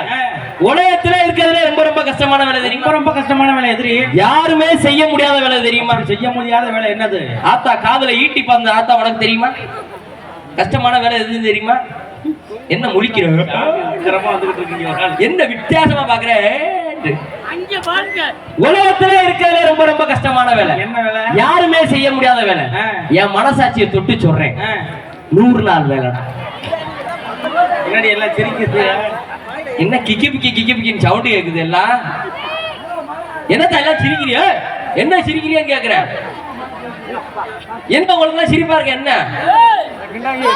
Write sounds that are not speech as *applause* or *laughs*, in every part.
கிடையாது. உலகத்துல இருக்கிறதுல ரொம்ப ரொம்ப கஷ்டமான வேலை தெரியுமா? ரொம்ப ரொம்ப கஷ்டமான வேலை எதிரி. யாருமே செய்ய முடியாத வேலை தெரியுமா? செய்ய முடியாத வேலை என்னது? ஆத்தா காதுல ஈட்டி பந்த ஆத்தா உனக்கு தெரியுமா? கஷ்டமான வேலை எதுன்னு தெரியுமா? என்ன முழிக்கிற? சிரமமா வந்துகிட்டு இருக்கீங்க ஒரு ஆள். என்ன வித்தியாசமா பாக்குற அங்க பாருங்க. உலகத்துல இருக்கிறதுல ரொம்ப ரொம்ப கஷ்டமான வேலை. என்ன வேலை? யாருமே செய்ய முடியாத வேலை. என் மனசாட்சியை தொட்டு சொல்றேன். நூறு நாள் வேலைடா. எல்லாம் சிரிக்குது. என்ன கிக்கி பிக்கி கிக்கி பிக்கின்னு சவுண்டு கேக்குது எல்லாம்? என்னத்த எல்லாம் சிரிக்கிறிய? என்ன சிரிக்கிறியான்னு கேக்குறேன் என்ன உங்களுக்கு சிரிப்பா இருக்கு என்ன?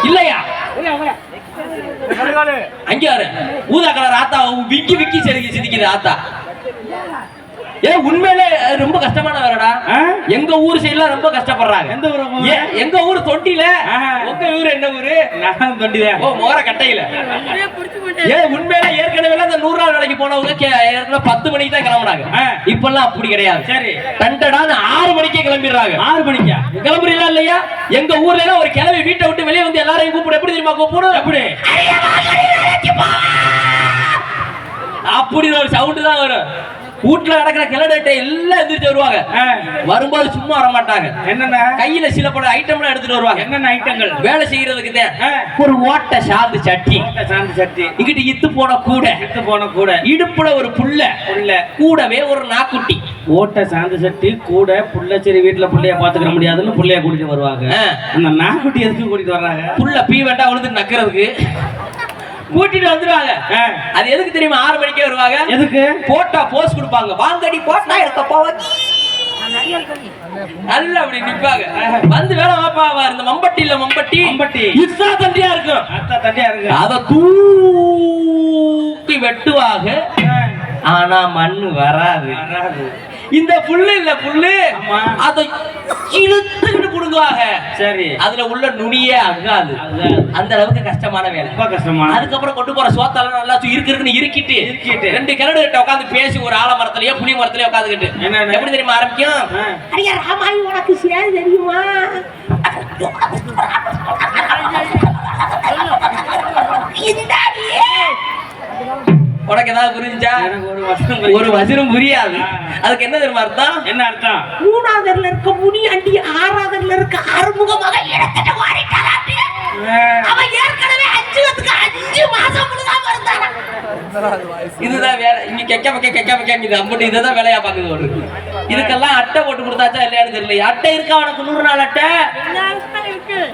இல்லையா? அங்க ஊதா கலர் ஆத்தா விக்கி விக்கி சிரிக்கி சிரிக்குது ஆத்தா. ஏ உண்மையிலே ரொம்ப கஷ்டமான வேலைடா ஆ? எங்க ஊர் சைடுல ரொம்ப கஷ்டப்படுறாங்க. எந்த ஊரு எங்க ஊர் தொட்டில ஆஹா. உங்க ஊர் என்ன ஊரு? நான் தொண்டிதான் ஓ மோர கட்டையில. ஏ உண்மையில ஏற்கனவே அந்த நூறு நாள் வேலைக்கு போனவங்க ஏற்கனவே பத்து மணிக்கு தான் கிளம்புனாங்க. ஆ. இப்பெல்லாம் அப்படி கிடையாது. சரி. டண்டடான்னு ஆறு மணிக்கே கிளம்பிடுறாங்க. ஆறு மணிக்கா? கிளம்புறீங்களா இல்லையா? எங்க ஊர்ல எல்லாம் ஒரு கிளவி வீட்டை விட்டு வெளியே வந்து எல்லாரையும் கூப்பிடு. எப்படி தெரியுமா கூப்பிடும் எப்படி? அப்படின்னு ஒரு சவுண்டு தான் வரும். வீட்டுல நடக்கிற கிளடட்டை எல்லாம் எந்திரிச்சு வருவாங்க. வரும்போது சும்மா வர மாட்டாங்க என்னென்ன? கையில சில பல ஐட்டம்லாம் எடுத்துட்டு வருவாங்க. என்னென்ன ஐட்டங்கள் வேலை செய்யறதுக்கு ஒரு ஓட்ட சாந்து சட்டி. சாந்து சட்டி. இங்கிட்டு இத்து போன கூட. எடுத்து போன கூட. இடுப்புல ஒரு புல்ல புல்ல கூடவே ஒரு நாக்குட்டி. ஓட்ட சாந்து சட்டி கூட புள்ள சரி வீட்டுல புள்ளைய பாத்துக்கிற முடியாதுன்னு புள்ளைய கூட்டிட்டு வருவாங்க. அந்த நாக்குட்டி எதுக்கு கூட்டிட்டு வர்றாங்க? புல்ல பீ வேண்டா விழுந்து நக்கிறதுக்கு. கூட்டிட்டு வந்துருவாங்க. அது எதுக்கு தெரியுமா? ஆறு மணிக்கே வருவாங்க. எதுக்கு? போட்டா போஸ் கொடுப்பாங்க. வாங்கடி போட்டா இருக்கப்பா நல்லா அப்படி நிப்பாங்க. வந்து வேலை வாப்பா இந்த மம்பட்டி இல்ல மம்பட்டி. மம்பட்டி. இத்தா தண்டியா இருக்கும். அத்தா தண்டியா இருக்கு. அத தூக்கி வெட்டுவாங்க. ஆனா மண்ணு வராது. வராது. இந்த புல்லு இல்ல புல்லு. அதை இழுத்துக்கிட்டு புடுங்குவாங்க சரி அதுல உள்ள நுனியே அங்காது. அந்த அளவுக்கு கஷ்டமான வேலை ரொம்ப கஷ்டமா அதுக்கப்புறம் கொண்டு போற சோத்தால நல்லா இருக்கு இருக்குன்னு இருக்கிட்டு இருக்கிட்டு. ரெண்டு கிணறு கிட்ட உட்காந்து பேசி ஒரு ஆலமரத்திலயோ புளி மரத்திலயோ உட்காந்துக்கிட்டு? எப்படி தெரியுமா ஆரம்பிக்கும். அடியா ராமாயி உனக்கு சேர் தெரியுமா *laughs* இந்தாடியே. உனக்கு ஏதாவது புரிஞ்சா ஒரு வருஷம் புரியல. ஒரு வசனம் புரியாது. அதுக்கு என்ன தெரியுமா அர்த்தம்? என்ன அர்த்தம்? மூணாவதுல இருக்க முனி அண்டி ஆறாவதுல இருக்க அறுமுகமாக இடத்துல மாறிட்டாராட்டு ஆ, அவன் ஏற்கனவே அஞ்சு வருஷத்துக்கு அஞ்சு மாசம் முழுகாம இருந்தானா இதுதான் வேலை இங்க கெக்க பக்க கெக்க பக்க இது அம்பட்டு இதுதான் வேலையா பாக்குது ஒரு இதுக்கெல்லாம் அட்டை போட்டு கொடுத்தாச்சா இல்லையான்னு தெரியல அட்டை இருக்கா உனக்கு? நூறு நாள் அட்டை?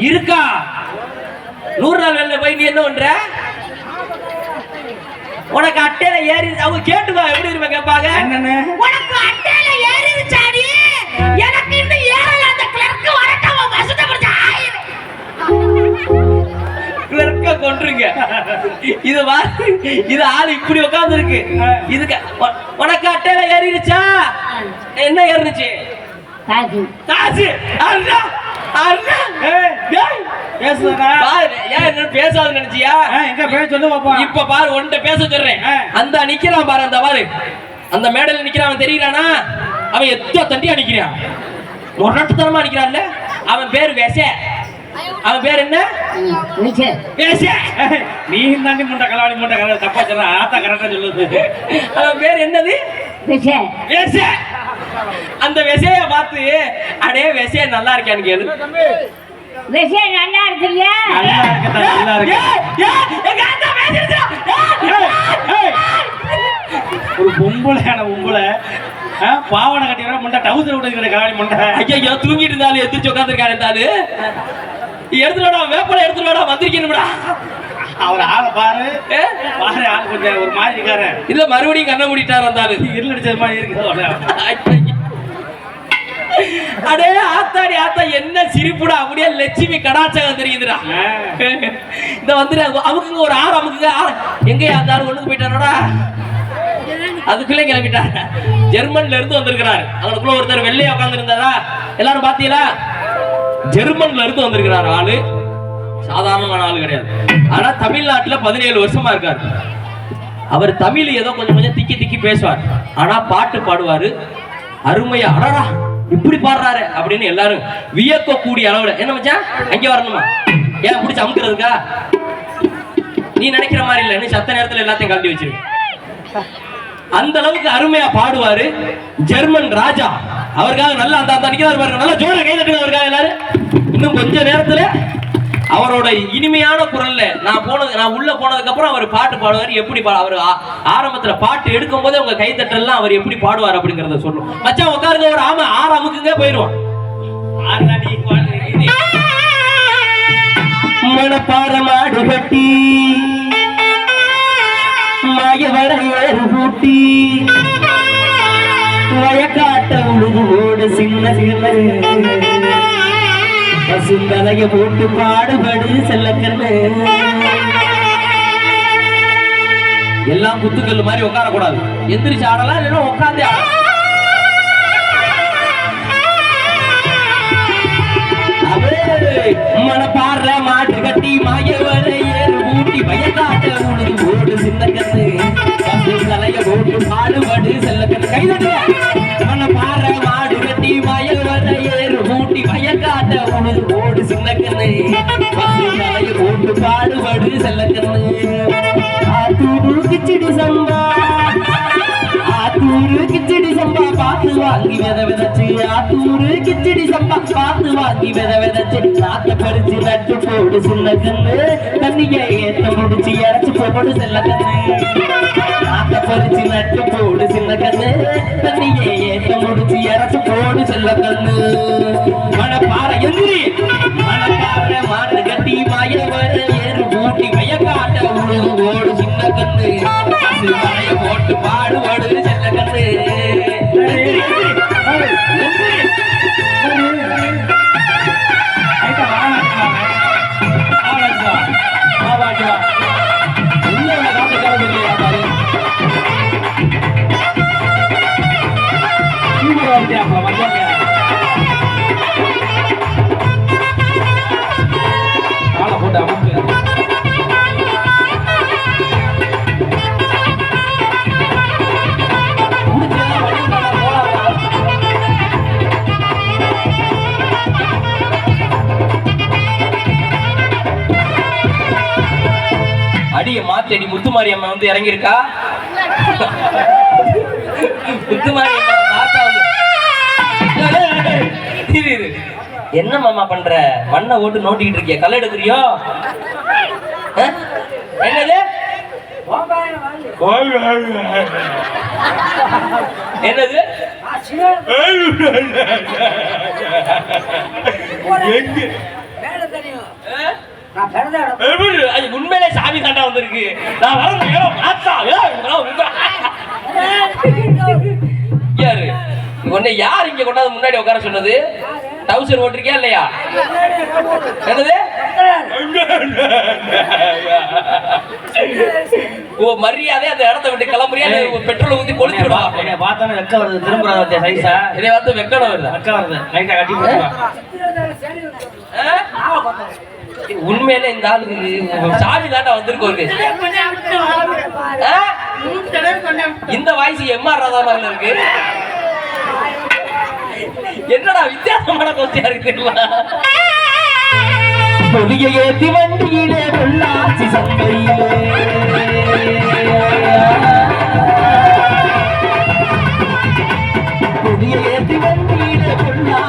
இருக்கா. நூறு நாள் வேலை போய் நீ என்ன பண்ற? உனக்கு அட்டையில ஏறி அவங்க கேட்டுவா எப்படி இருப்ப கேட்பாங்க? என்னன்னு? உனக்கு அட்டையில ஏறிடுச்சாடி எனக்கு இன்னும் ஏறல. அந்த கிளர்க் வரட்டும் அவன் வருஷத்தை பிடிச்ச ஆயிரம் கிளர்க்க கொன்றுங்க. இது வா இது ஆள் இப்படி உட்கார்ந்து இருக்கு இதுக்கு உனக்கு அட்டையில ஏறிடுச்சா என்ன ஏறிடுச்சு காசு. காசு. அண்ணா! அண்ணா ஏய், டேய், பேசுறா பாரு ஏன் என்ன பேசாதுன்னு நினைச்சியா? எங்க பேர் சொல்லு பாப்பா. இப்ப பாரு உன்கிட்ட பேச சொல்றேன். அந்த நிக்கிறான் பாரு அந்த பாரு. அந்த மேடையில நிக்கிறான் அவன் தெரியறானா? அவன் எத்த தண்டியா நிக்கிறான்? முரட்டுத்தனமா நிக்கிறான்ல? அவன் பேர் வெச. அவன் பேர் என்ன? நீ தாண்டி முண்டை கலவாணி முண்டை கலவாணி தப்பா சொல்ற. ஆத்தா கரெக்டா சொல்லுது. அவன் பேர் என்னது? வெச. அந்த வெசைய பார்த்து அடே வெசைய நல்லா இருக்கான்னு கேளு விஷயம் நல்லா இருக்குல்லையா நல்லா இருக்கா நல்லா இருக்கு. ஒரு பொம்பளையான பொம்பளை. ஆ, பாவாடை கட்டி வர முண்டை டவுசர் விட்டு கலவாணி முண்டை. ஐயோ தூங்கிட்டு இருந்தாலும் எந்திரிச்சு உட்காந்துருக்காரு இருந்தாலும் எடுத்துட்டு வாடா வேப்பலை எடுத்துட்டு வாடா வந்திருக்கணும்டா அவர் ஆளை பாரு? பாரு ஆள் கொஞ்சம் ஒரு மாதிரி இருக்காரு. இல்ல மறுபடியும் கண்ண மூடிட்டார் வந்தாலும் இருள் அடிச்சது மாதிரி இருக்கு. அடே ஆத்தாடி ஆத்தா என்ன சிரிப்புடா. அப்படியே லட்சுமி கடாச்சகம் தெரியுதுடா. இந்த வந்துரு அமுக்குங்க ஒரு ஆறு அமுக்குங்க. ஆறு எங்கேயா அந்த ஆறு ஒண்ணுக்கு போயிட்டானோடா? அதுக்குள்ளே கிளம்பிட்டாங்க ஜெர்மன்ல இருந்து வந்திருக்கிறாரு. அவனுக்குள்ள ஒருத்தர் வெள்ளையா உட்கார்ந்து இருந்தாரா எல்லாரும் பாத்தீங்களா? ஜெர்மன்ல இருந்து வந்திருக்கிறாரு ஆளு. சாதாரணமான ஆளு கிடையாது. ஆனா தமிழ்நாட்டுல பதினேழு வருஷமா இருக்காரு. அவர் தமிழ் ஏதோ கொஞ்சம் கொஞ்சம் திக்கி திக்கி பேசுவார். ஆனா பாட்டு பாடுவாரு. அருமையா அடடா இப்படி பாடுறாரு அப்படின்னு எல்லாரும் வியக்க கூடிய அளவுல. என்ன மச்சான்? அங்க வரணுமா? ஏன் பிடிச்சி அமுக்குறதுக்கா? நீ நினைக்கிற மாதிரி இல்ல. நீ சத்த நேரத்துல எல்லாத்தையும் கழட்டி வச்சிரு. அந்த அளவுக்கு அருமையா பாடுவாரு ஜெர்மன் ராஜா. அவருக்காக நல்லா அந்த அந்த நிக்கிறாரு பாருங்க. நல்லா ஜோர கை தட்டுங்க அவருக்காக எல்லாரும். இன்னும் கொஞ்ச நேரத்துல அவரோட இனிமையான குரல்ல நான் போனது நான் உள்ள போனதுக்கு அப்புறம் அவர் பாட்டு பாடுவார். எப்படி பா அவர் ஆரம்பத்துல பாட்டு எடுக்கும் போதே உங்க கை அவர் எப்படி பாடுவார் அப்படிங்கறத சொல்லும். மச்சான் உட்காருங்க ஒரு ஆமா ஆறு அமுக்குங்க போயிடுவான் ஆறாடி மாடு கட்டி மாயவர ஏறு வயக்காட்ட உழுதுவோடு சின்ன சின்ன பசுந்தலைய போட்டு பாடுபடு செல்லக்கண்ணு. எல்லாம் குத்துக்கல் மாதிரி உட்காரக்கூடாது. எந்திரிச்சு ஆடலாம் இல்லைன்னா உட்காந்து ஆடலாம். மனப்பாடுற மாட்டு கட்டி மாயவர ஏறு ஊட்டி வயக்காட்ட உனது ஓடு சின்ன கண்ணு பசு தலைய போட்டு பாடுபடு செல்ல கைதட்டு பாடுபடு செல்லக்கண்ணு. ஆத்தூரு கிச்சடி சம்பா. ஆத்தூரு கிச்சடி சம்பா பார்த்து வாங்கி வித விதச்சு. ஆத்தூரு கிச்சடி சம்பா பார்த்து வாங்கி வித விதச்சு. நாக்க பறிச்சு நட்டு போடு சின்ன கண்ணு தண்ணியை ஏத்த முடிச்சு இறச்சு போடு செல்ல கண்ணு நாக்க பறிச்சு நட்டு போடு சின்ன கண்ணு தண்ணியை ஏத்த முடிச்சு இறச்சு போடு செல்ல கண்ணு பாறை எந்திரி. போட்டு பாடுபாடு அடி. முத்துமாரி அம்மா வந்து இறங்கியிருக்கா? முத்துமாரி அம்மா வந்து. என்ன மாமா பண்ற? மண்ணை ஓட்டு நோட்டிக்கிட்டு இருக்கிய? களை எடுக்கிறியோ? என்னது? என்னது? ஆ? அது உண்மையிலே சாமி தாண்டா வந்திருக்கு. நான் ஏய், இதெல்லாம் உங்க- யாரு? உன்னை யார் இங்க கொண்டாந்து முன்னாடி உட்கார சொன்னது? டவுசர் ஓட்டிருக்கியா இல்லையா? என்னது? ஓ மரியாதை அந்த இடத்த விட்டு கிளம்புறியா? இல்ல பெட்ரோல் ஊத்தி கொளுத்தி விடுவா? என்னை பார்த்தானே வெக்க வருது. திரும்புறா சைஸா? இதை வந்து வெக்கணும் வருதா. வெக்க வருது. லைட்டா கட்டி போட்டுவா ஆ? உண்மையில இந்த ஆளுக்கு சாமி தாண்டா வந்திருக்கு இந்த வாய்ஸ் எம்ஆர் ராதா மாதிரி இருக்கு என்னடா வித்தியாசமான கொஸ்டியா இருக்கு தெரியல பொதிய ஏத்தி வண்டியிலே பொள்ளாச்சி சந்தையிலே. பொதிய ஏத்தி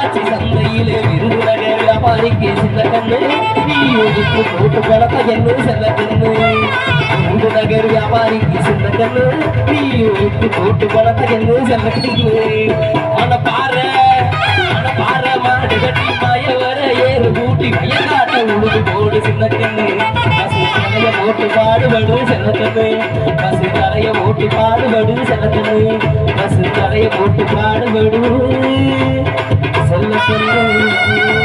பொள்ளாச்சி சந்தையிலே விருதுநகர் வியாபாரிக்கு சில கண்ணு நீ ஒதுக்கு போட்டு பழக்க என்ன செல்ல கண்ணு விருதுநகர் வியாபாரிக்கு சில கண்ணு நீ ஒதுக்கு போட்டு பழக்க என்ன செல்ல கண்ணு மன பாரு மன பாரு மாடு கட்டி மாய வர ஏறு பூட்டி வயக்காட்ட உழுது போடு சின்ன கண்ணு பசு தலைய போட்டு பாடுபடு செல்ல பசு தலைய போட்டு பாடுபடு பசு பாடுபடு. சொல்ல சொல்லு